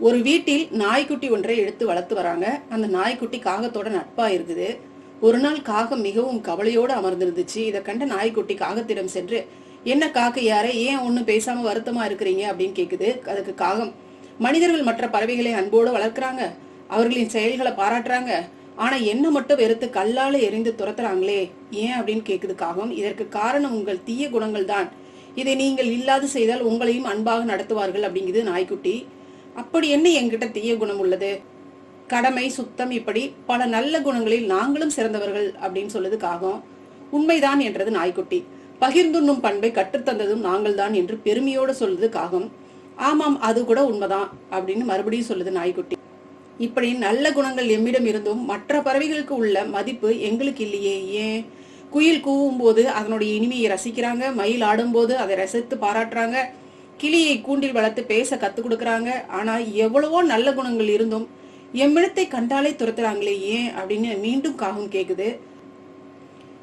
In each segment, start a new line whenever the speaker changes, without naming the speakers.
ஒரு வீட்டில் நாய்க்குட்டி ஒன்றை எடுத்து வளர்த்து வராங்க. அந்த நாய்க்குட்டி காகத்தோட நட்பா இருக்குது. ஒரு நாள் காகம் மிகவும் கவலையோடு அமர்ந்திருந்துச்சு. இதை கண்ட நாய்க்குட்டி காகத்திடம் சென்று என்ன காக்க யாரே ஏன் ஒன்றும் பேசாம வருத்தமா இருக்கிறீங்க? அப்படின்னு கேக்குது. அதுக்கு காகம் மனிதர்கள் மற்ற பறவைகளை அன்போடு வளர்க்குறாங்க. அவர்களின் செயல்களை பாராட்டுறாங்க. ஆனா என்ன மட்டும் வெறுத்து கல்லால எரிந்து துரத்துறாங்களே? ஏன்? அப்படின்னு கேக்குது காகம். இதற்கு காரணம் உங்கள் தீய குணங்கள் தான். இதை நீங்கள் இல்லாது செய்தால் உங்களையும் அன்பாக நடத்துவார்கள். அப்படிங்குது நாய்க்குட்டி. அப்படி என்ன என்கிட்ட தீய குணம் உள்ளது? கடமை சுத்தம் இப்படி பல நல்ல குணங்களில் நாங்களும் சிறந்தவர்கள் அப்படின்னு சொல்லுது காகம் உண்மைதான் என்றது நாய்க்குட்டி. பகிர்ந்துண்ணும் பண்பை கற்றுத்தந்ததும் நாங்கள் தான் என்று பெருமையோடு சொல்லுது காகம் ஆமாம் அது கூட உண்மைதான் அப்படின்னு மறுபடியும் சொல்லுது நாய்க்குட்டி. இப்படி நல்ல குணங்கள் எம்மிடம் இருந்தும் மற்ற பறவைகளுக்கு உள்ள மதிப்பு எங்களுக்கு இல்லையே ஏன்? குயில் கூவும் போது அதனுடைய இனிமையை ரசிக்கிறாங்க மயில் ஆடும்போது அதை ரசித்து பாராட்டுறாங்க. கிளியை கூண்டில் வளர்த்து பேச கற்றுக் கொடுக்கறாங்க. ஆனா எவ்வளவோ நல்ல குணங்கள் இருந்தும் எம்மிடத்தை கண்டாலே துரத்துறாங்களே ஏன்? அப்படின்னு மீண்டும் காகம் கேக்குது.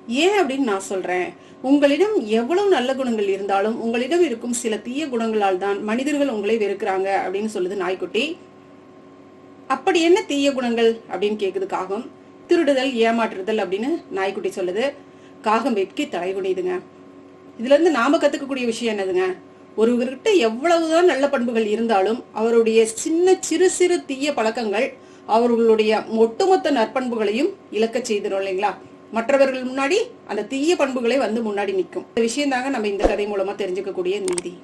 ஏன் அப்படின்னு நான் சொல்றேன். உங்களிடம் எவ்வளவு நல்ல குணங்கள் இருந்தாலும் உங்களிடம் இருக்கும் சில தீய குணங்களால் தான் மனிதர்கள் உங்களை வெறுக்கிறாங்க அப்படின்னு சொல்லுது நாய்க்குட்டி. அப்படி என்ன தீய குணங்கள் அப்படின்னு கேக்குது காகம். திருடுதல் ஏமாற்றுதல் அப்படின்னு நாய்க்குட்டி சொல்லுது. காகம் வெட்கி தலைகுனிதுங்க இதுல இருந்து நாம கத்துக்கக்கூடிய விஷயம் என்னதுங்க? ஒருவர்கிட்ட எவ்வளவுதான் நல்ல பண்புகள் இருந்தாலும் அவருடைய சின்ன சிறு சிறு தீய பழக்கங்கள் அவர்களுடைய ஒட்டுமொத்த நற்பண்புகளையும் இழக்க செய்திடும் இல்லைங்களா? மற்றவர்கள் முன்னாடி அந்த தீய பண்புகளை வந்து முன்னாடி நிற்கும். இந்த விஷயம் தாங்க நம்ம இந்த கதை மூலமா தெரிஞ்சுக்கக்கூடிய நீதி.